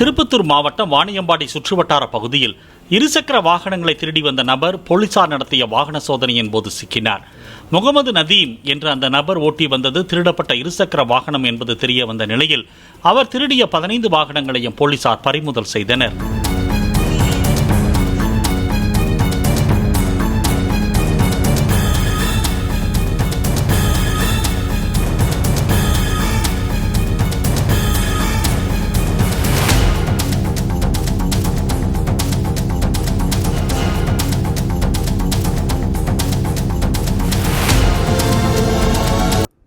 திருப்பத்தூர் மாவட்டம் வாணியம்பாடி சுற்றுவட்டார பகுதியில் இருசக்கர வாகனங்களை திருடி வந்த நபர் போலீசார் நடத்திய வாகன சோதனையின் போது சிக்கினார். முகமது நதீம் என்ற அந்த நபர் ஓட்டி வந்தது திருடப்பட்ட இருசக்கர வாகனம் என்பது தெரிய வந்த நிலையில் அவர் திருடிய பதினைந்து வாகனங்களையும் போலீசார் பறிமுதல் செய்தனர்.